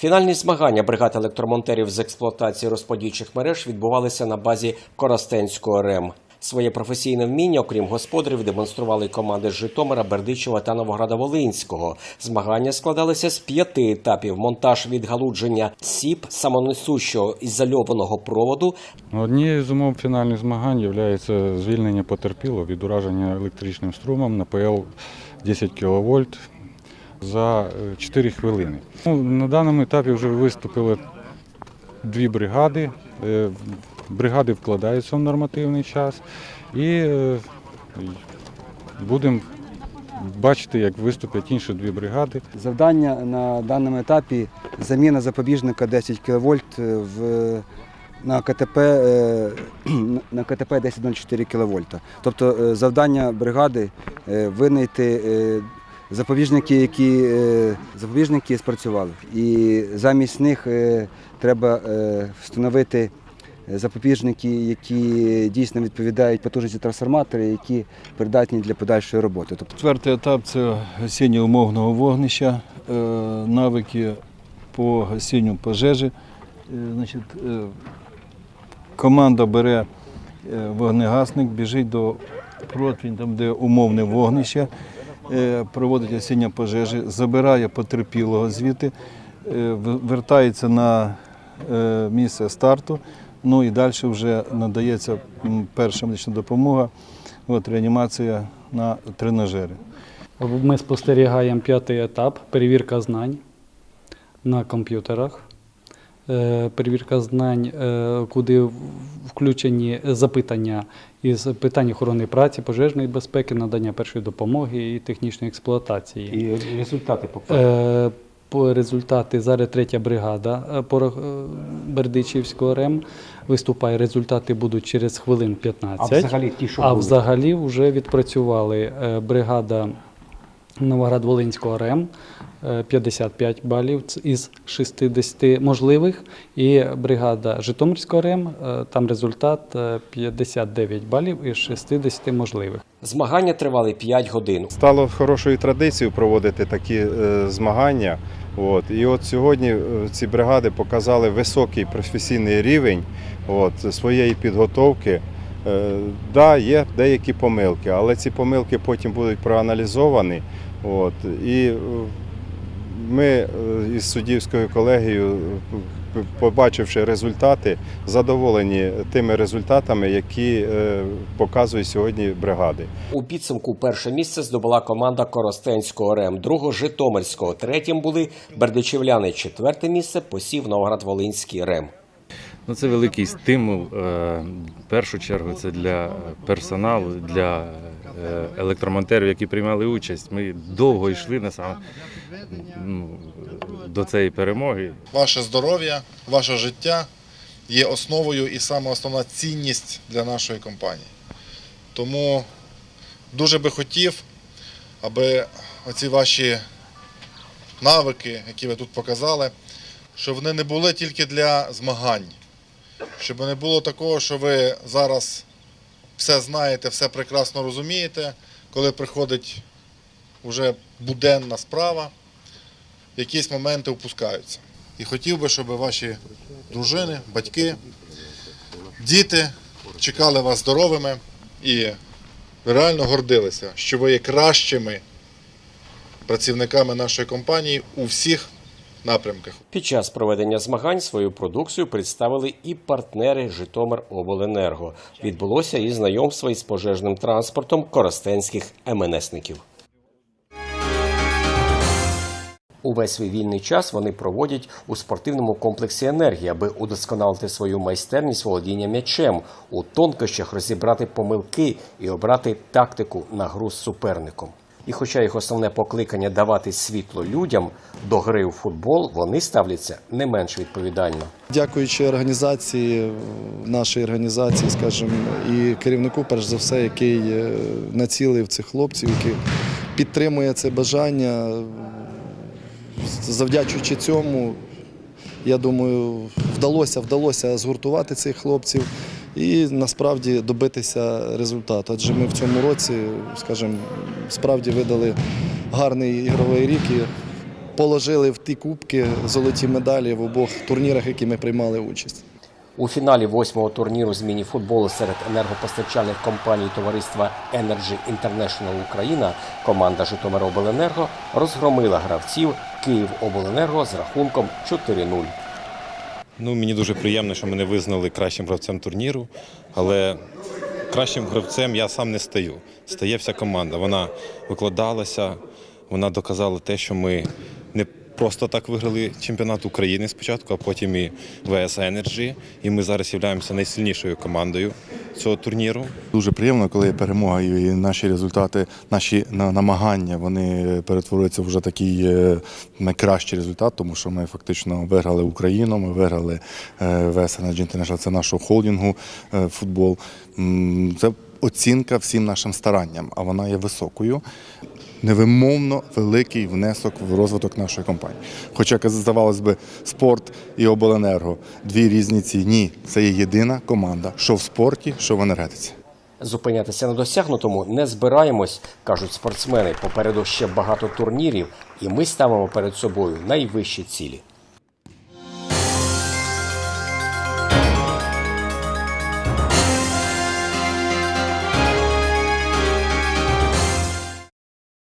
Фінальні змагання бригад електромонтерів з експлуатації розподільчих мереж відбувалися на базі Коростенського РЕМ. Своє професійне вміння, окрім господарів, демонстрували команди з Житомира, Бердичева та Новограда-Волинського. Змагання складалися з п'яти етапів: монтаж відгалудження сіп самонесущого ізольованого проводу, Однією з умов фінальних змагань є звільнення потерпілого від ураження електричним струмом на ПЛ 10 кВт за е, 4 хвилини. Ну, На даному етапі вже виступили дві бригади. Е, Бригади вкладаються в нормативний час і е, будемо бачити, як виступлять інші дві бригади. Завдання на даному етапі заміна запобіжника 10 кВт в на КТП е, на КТП 1004 кВт. Тобто е, завдання бригади е, винайти е, запобіжники, які е, запобіжники спрацювали. І замість них е, треба е, встановити запобіжники, які дійсно відповідають потужності трансформатора, які придатні для подальшої роботи. Тобто Четвертий етап це гасіння умовного вогнища, навики по гасінню пожежі. Значить, команда бере вогнегасник, біжить до противень, там де умовне вогнище, проводить гасіння пожежі, забирає потерпілого звідти, е, вертається на е, місце старту. Ну і далі вже надається перша медична допомога, от, реанімація на тренажері. Ми спостерігаємо п'ятий етап перевірка знань на комп'ютерах. Е, Перевірка знань, е, куди включені запитання із питань охорони праці, пожежної безпеки, надання першої допомоги і технічної експлуатації. і результати Е, По результати зараз третя бригада Бердичівського РЕМ виступає. Результати будуть через хвилин 15. ті, А взагалі вже відпрацювали бригада Новоград-Волинського РЕМ е, 55 балів із 60 можливих, і бригада Житомирського РЕМ, е, там результат е, 59 балів із 60 можливих. Змагання тривали 5 годин. Стало хорошою традицією проводити такі е, змагання. От. І от сьогодні е, ці бригади показали високий професійний рівень от, своєї підготовки. Е, да, є деякі помилки, але ці помилки потім будуть проаналізовані. От. І е, ми е, із суддівською колегією, побачивши результати, задоволені тими результатами, які показують сьогодні бригади. У підсумку перше місце здобула команда Коростенського РЕМ, друго Житомирського. Третім були бердичівляни. Четверте місце посів Новоград-Волинський РЕМ. Ну, це великий стимул. е, В першу чергу це для персоналу, для е, електромонтерів, які приймали участь. Ми довго йшли на сам ну, до цієї перемоги. Ваше здоров'я, ваше життя є основою і саме основна цінність для нашої компанії. Тому дуже би хотів, аби оці ваші навики, які ви тут показали, щоб вони не були тільки для змагань, щоб не було такого, що ви зараз все знаєте, все прекрасно розумієте, коли приходить вже буденна справа якісь моменти впускаються. І хотів би, щоб ваші дружини, батьки, діти чекали вас здоровими і реально гордилися, що ви є кращими працівниками нашої компанії у всіх напрямках. Під час проведення змагань свою продукцію представили і партнери Житомиробленерго. Відбулося і знайомство із пожежним транспортом коростенських МНСників. Увесь свій вільний час вони проводять у спортивному комплексі енергії, аби удосконалити свою майстерність володіння м'ячем, у тонкощах розібрати помилки і обрати тактику на гру з суперником. І хоча їх основне покликання давати світло людям до гри у футбол, вони ставляться не менш відповідально. Дякуючи організації, нашій організації, скажімо, і керівнику, перш за все, який е, націлив цих хлопців, який підтримує це бажання. Завдячуючи цьому, я думаю, вдалося, вдалося згуртувати цих хлопців і насправді добитися результату. Адже ми в цьому році, скажімо, справді видали гарний ігровий рік. І положили в ті кубки золоті медалі в обох турнірах, які ми приймали участь. У фіналі восьмого турніру з міні-футболу серед енергопостачальних компаній товариства Energy International Україна команда Житомиробленерго розгромила гравців Київобленерго з рахунком 4-0. Ну, мені дуже приємно, що мене визнали кращим гравцем турніру, але кращим гравцем я сам не стаю. Стає вся команда. Вона викладалася, вона доказала те, що ми не просто так виграли чемпіонат України спочатку, а потім і ВС Energy. І ми зараз являємося найсильнішою командою цього турніру. Дуже приємно, коли є перемога і наші результати, наші на- намагання вони перетворюються вже такий е, найкращий результат, тому що ми фактично виграли Україну, ми виграли е, VS Energy International, це нашого холдингу е, футбол. Це оцінка всім нашим старанням, а вона є високою. Невимовно великий внесок в розвиток нашої компанії. Хоча, здавалось би, спорт і обленерго дві різниці. Ні, це є єдина команда, що в спорті, що в енергетиці. Зупинятися на досягнутому не збираємось, кажуть спортсмени. Попереду ще багато турнірів, і ми ставимо перед собою найвищі цілі.